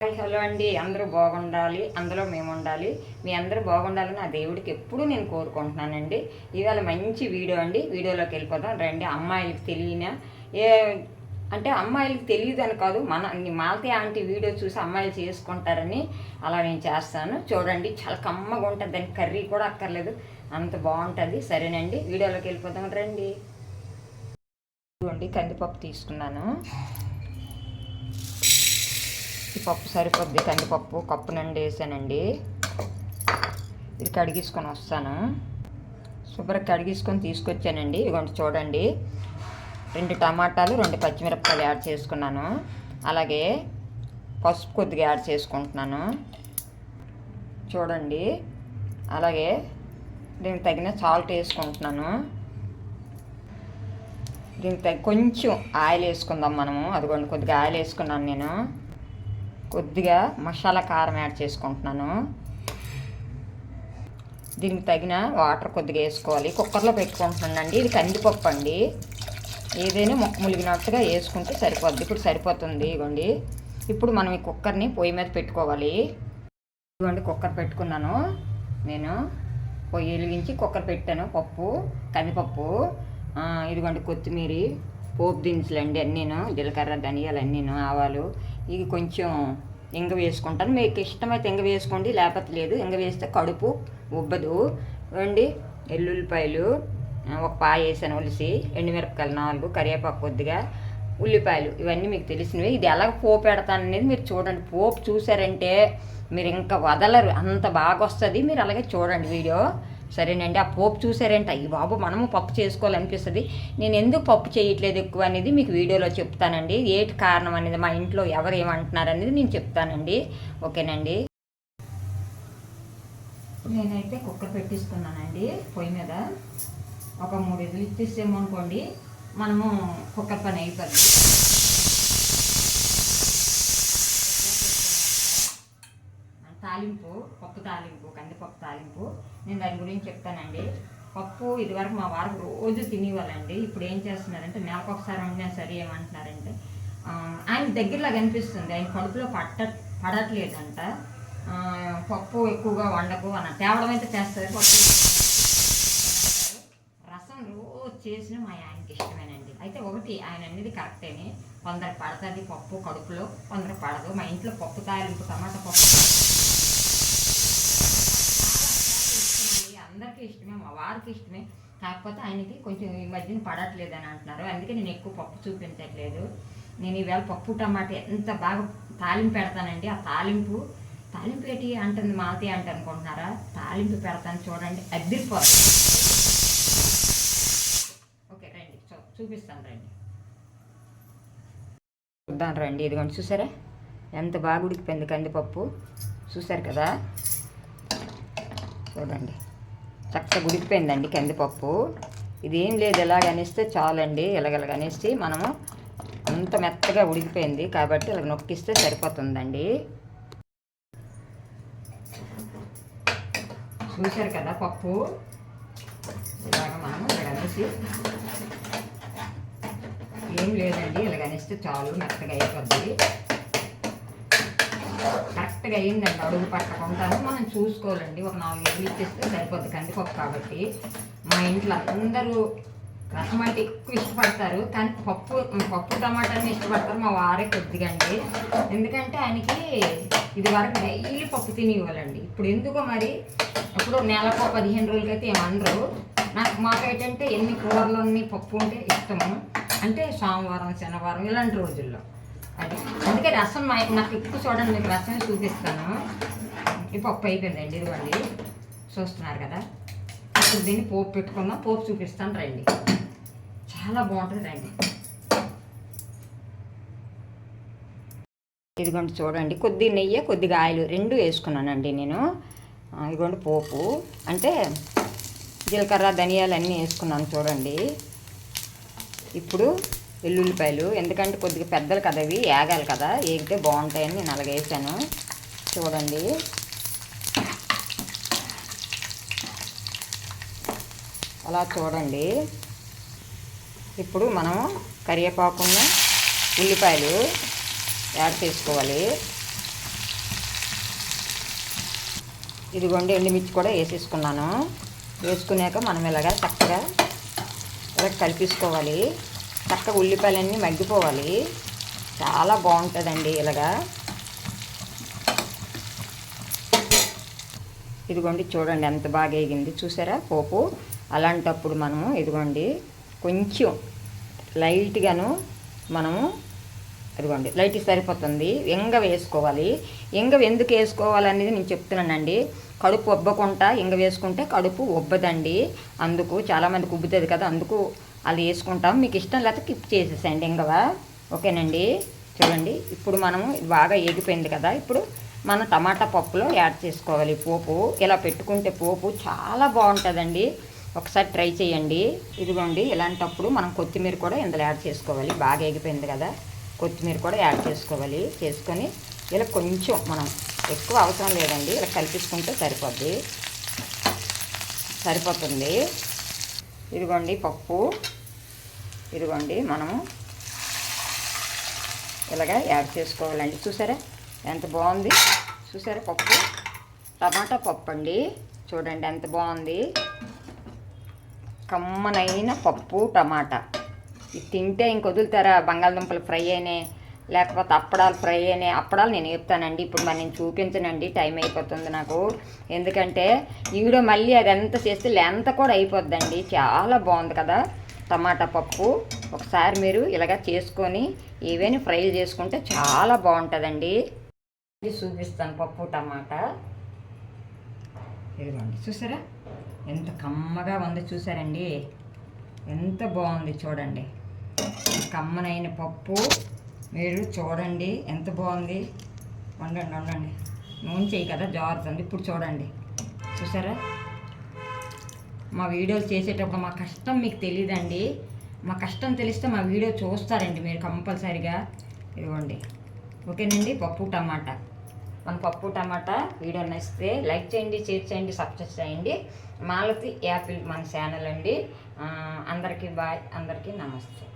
Hi hello అండి. అందరూ బాగుండాలి. అందులో మేము ఉండాలి మీ అందరూ బాగుండాలని ఆ దేవుడికి ఎప్పుడూ నేను కోరుకుంటున్నానండి. ఇవాళ మంచి వీడియో అండి. వీడియోలోకి వెళ్ళిపోదాం. రండి అమ్మాయిలకి తెలియన? ఏ అంటే అమ్మాయిలకి తెలియదు అని కాదు. మన మాలతి ఆంటీ వీడియో చూసి అమ్మాయిలు చేసుకుంటారని అలా నేను చేస్తాను. చూడండి చాలా కమ్మగా ఉంటుంది దానికి కర్రీ కూడా అక్కర్లేదు. అంత బాగుంటుంది. సరేనండి. వీడియోలోకి వెళ్ళిపోదాం. రండి. కందిపప్పు తీసుకున్నాను. పప్పు సరిపోద్ది. కందిపప్పు కప్పు నుండి వేసానండి. ఇది కడిగించుకొని వస్తాను. శుభ్రంగా కడిగించుకొని తీసుకొచ్చానండి. ఇదిగోండి చూడండి. రెండు టమాటాలు రెండు పచ్చిమిరపకాయలు యాడ్ చేసుకున్నాను. అలాగే పసుపు కొద్దిగా యాడ్ చేసుకుంటున్నాను. చూడండి. అలాగే దీనికి తగిన సాల్ట్ వేసుకుంటున్నాను. దీనికి తగ్గ కొంచెం ఆయిల్ వేసుకుందాం మనము. అదిగోండి కొద్దిగా ఆయిల్ వేసుకున్నాను నేను. కొద్దిగా మసాలా కారం యాడ్ చేసుకుంటున్నాను. దీనికి తగిన వాటర్ కొద్దిగా వేసుకోవాలి. కుక్కర్లో పెట్టుకుంటున్నానండి. ఇది కందిపప్పు అండి. ఏదైనా మొక్క ములిగినట్టుగా వేసుకుంటే సరిపోద్ది. ఇప్పుడు సరిపోతుంది ఇవ్వండి ఇప్పుడు మనం ఈ కుక్కర్ని పొయ్యి మీద పెట్టుకోవాలి. ఇదిగోండి కుక్కర్ పెట్టుకున్నాను. నేను పొయ్యి వెలిగించి కుక్కర్ పెట్టాను. పప్పు కందిపప్పు ఇదిగోండి కొత్తిమీర పోపు దినుసులు అండి అన్నీను జీలకర్ర ధనియాలు అన్నీను ఆవాలు. ఇవి కొంచెం ఇంగ వేసుకుంటాను. మీకు ఇష్టమైతే ఇంగ వేసుకోండి లేకపోతే లేదు. ఇంగ వేస్తే కడుపు ఉబ్బదు. అండి ఎల్లుల్లిపాయలు ఒక పాయ వేసాను ఉలిసి ఎండుమిరపకాయలు నాలుగు కరివేపాకు కొద్దిగా ఉల్లిపాయలు ఇవన్నీ మీకు తెలిసినవి. ఇది ఎలా పోపు పెడతాను అనేది మీరు చూడండి. పోపు చూసారంటే మీరు ఇంకా వదలరు. అంత బాగా వస్తుంది. మీరు అలాగే చూడండి వీడియో. సరేనండి ఆ పోపు చూసారంటే. అయ్యి బాబు మనము పప్పు చేసుకోవాలనిపిస్తుంది. నేను ఎందుకు పప్పు చేయట్లేదు ఎక్కువ అనేది మీకు వీడియోలో చెప్తానండి. ఏటి కారణం అనేది మా ఇంట్లో ఎవరు ఏమంటున్నారు అనేది నేను చెప్తానండి. ఓకేనండి? నేనైతే కుక్కర్ పెట్టిస్తున్నానండి పొయ్యి మీద. ఒక మూడు ఇదులు ఇచ్చేసేమో అనుకోండి మనము కుక్కర్ పని అయిపోతుంది తాలింపు పప్పు తాలింపు కందిపప్పు తాలింపు. నేను దాని గురించి చెప్తానండి. పప్పు ఇదివరకు మా వారికి రోజు తినేవాళ్ళండి. ఇప్పుడు ఏం చేస్తున్నారంటే నెలకు ఒకసారి వండినా సరే ఏమంటున్నారంటే ఆయన దగ్గరలో కనిపిస్తుంది ఆయన కడుపులో పట్ట పడట్లేదంట. పప్పు ఎక్కువగా వండకు అన్న తేవడం అయితే చేస్తారు. పప్పు రసం రోజు చేసిన మా ఆయనకి ఇష్టమేనండి. అయితే ఒకటి ఆయన అనేది కరెక్టేనే. కొందరు పడుతుంది పప్పు కడుపులో కొందరు పడదు. మా ఇంట్లో పప్పు తాలింపు టమాటా పప్పు అందరికీ ఇష్టమే మా వారికి ఇష్టమే. కాకపోతే ఆయనకి కొంచెం ఈ మధ్యన పడట్లేదు అని అంటున్నారు. అందుకే నేను ఎక్కువ పప్పు చూపించట్లేదు. నేను ఈవేళ పప్పు టమాటా ఎంత బాగా తాలింపు పెడతానండి. ఆ తాలింపు తాలింపు ఏంటి అంటుంది మాతి అంటే అనుకుంటున్నారా? తాలింపు పెడతాను చూడండి. అద్దరిపోదు ఓకే రండి. చూ- చూపిస్తాను రండి. చూద్దాం రండి. ఇదిగోండి చూసారా? ఎంత బాగా ఉడికిపోయింది కందిపప్పు. చూసారు కదా? చూడండి. చక్కగా ఉడికిపోయిందండి కందిపప్పు. ఇది ఏం లేదు ఎలాగనిస్తే చాలండి ఇలాగ అనేసి మనము అంత మెత్తగా ఉడికిపోయింది కాబట్టి ఇలా నొక్కిస్తే సరిపోతుందండి. చూశారు కదా పప్పు? ఇలాగ మనము ఇక్కడ అనేసి ఏం లేదండి ఇలాగ అనేస్తే చాలు మెత్తగా అయిపోద్ది. కరెక్ట్గా అయ్యిందండి అడుగు పట్టకుండాను మనం చూసుకోవాలండి. ఒక నాలుగు ఇడ్లు ఇచ్చేస్తే సరిపోద్ది కందిపప్పు కాబట్టి. మా ఇంట్లో అందరూ రసం అంటే ఎక్కువ ఇష్టపడతారు. కానీ పప్పు పప్పు టమాటాని ఇష్టపడతారు. మా వారే కొద్దిగా అండి. ఎందుకంటే ఆయనకి ఇది వరకు డైలీ పప్పు తిని ఇవ్వాలండి ఇప్పుడు ఎందుకో మరి ఇప్పుడు నెలకు పదిహేను రోజులకైతే ఏమనరు నాకు మాకైతే ఎన్ని కూరలు అన్ని పప్పు ఉంటే ఇష్టము. అంటే సోమవారం శనివారం ఇలాంటి రోజుల్లో. అందుకే రసం నాకు ఇప్పుడు చూడండి మీకు రసం చూపిస్తాను. ఈ పప్పు అయిపోయిందండి ఇదిగోండి. చూస్తున్నారు కదా? ఇప్పుడు దీన్ని పోపు పెట్టుకుందాం పోపు చూపిస్తాను రండి. చాలా బాగుంటుంది రండి. ఇదిగోండి చూడండి కొద్ది నెయ్యి కొద్దిగా ఆయిల్ రెండు వేసుకున్నానండి నేను. ఇదిగోండి పోపు. అంటే జీలకర్ర ధనియాలు అన్నీ వేసుకున్నాను చూడండి. ఇప్పుడు వెల్లుల్లిపాయలు ఎందుకంటే కొద్దిగా పెద్దలు కదా అవి ఏగాలి కదా. ఏగితే బాగుంటాయని నేను అలాగే వేసాను. చూడండి. అలా చూడండి. ఇప్పుడు మనం కరివేపాకున్న ఉల్లిపాయలు యాడ్ చేసుకోవాలి. ఇదిగోండి ఎండుమిర్చి కూడా వేసేసుకున్నాను. వేసుకున్నాక మనం ఇలాగా చక్కగా ఇలా కలిపేసుకోవాలి. చక్కగా ఉల్లిపాయలన్నీ మగ్గిపోవాలి. చాలా బాగుంటుందండి ఇలాగా. ఇదిగోండి చూడండి ఎంత బాగా వేగింది. చూసారా పోపు? అలాంటప్పుడు మనము ఇదిగోండి కొంచెం లైట్గాను మనము ఇదిగోండి లైట్ సరిపోతుంది. ఇంగ వేసుకోవాలి. ఇంగ ఎందుకు వేసుకోవాలనేది నేను చెప్తున్నానండి. కడుపు ఉబ్బకుండా ఇంగ వేసుకుంటే కడుపు ఉబ్బదండి అందుకు చాలామందికి ఉబ్బుతుంది కదా అందుకు అలా వేసుకుంటాం. మీకు ఇష్టం లేకపోతే కిప్ చేసేసండి ఇంకవా ఓకేనండి? చూడండి. ఇప్పుడు మనము బాగా ఏగిపోయింది కదా. ఇప్పుడు మనం టమాటా పప్పులో యాడ్ చేసుకోవాలి. పోపు. ఇలా పెట్టుకుంటే పోపు చాలా బాగుంటుందండి. ఒకసారి ట్రై చేయండి. ఇదిగోండి. ఇలాంటప్పుడు మనం కొత్తిమీర కూడా ఇందులో యాడ్ చేసుకోవాలి. బాగా ఎగిపోయింది కదా. కొత్తిమీర కూడా యాడ్ చేసుకోవాలి. చేసుకొని ఇలా కొంచెం మనం ఎక్కువ అవసరం లేదండి. ఇలా కలిపించుకుంటే సరిపోద్ది. సరిపోతుంది. ఇదిగోండి పప్పు. ఇదిగోండి మనము ఇలాగా యాడ్ చేసుకోవాలండి. చూసారా? ఎంత బాగుంది? చూసారా పప్పు? టమాటా పప్పు అండి చూడండి ఎంత బాగుంది. కమ్మనైన పప్పు టమాటా. ఇది తింటే ఇంక వదులుతారా? బంగాళదుంపలు ఫ్రై అయినాయి. లేకపోతే అప్పడాలు ఫ్రై అయినాయి అప్పడాలు నేను చెప్తానండి. ఇప్పుడు మరి నేను చూపించనండి. టైం అయిపోతుంది నాకు. ఎందుకంటే ఈడో మళ్ళీ అది ఎంత చేస్తే లెంత కూడా అయిపోద్దండి. చాలా బాగుంది కదా టమాటా పప్పు. ఒకసారి మీరు ఇలాగ చేసుకొని ఏవైనా ఫ్రై చేసుకుంటే చాలా బాగుంటుందండి. చూపిస్తాను పప్పు టమాటా. ఇదిగోండి చూసారా? ఎంత కమ్మగా ఉంది చూసారండి. ఎంత బాగుంది చూడండి. కమ్మనైన పప్పు. మీరు చూడండి ఎంత బాగుంది. వండండి వండండి. నూనె చేయి కదా జారుతుంది ఇప్పుడు చూడండి. చూసారా? మా వీడియోలు చేసేటప్పుడు మా కష్టం మీకు తెలియదండి మా కష్టం తెలిస్తే మా వీడియో చూస్తారండి మీరు కంపల్సరిగా. ఇదిగోండి. ఓకేనండి? పప్పు టమాటా. మన పప్పు టమాటా వీడియో నచ్చితే లైక్ చేయండి షేర్ చేయండి సబ్స్క్రైబ్ చేయండి. మాలతి యాపిల్ మన ఛానల్ అండి. అందరికీ బాయ్ అందరికీ నమస్తే.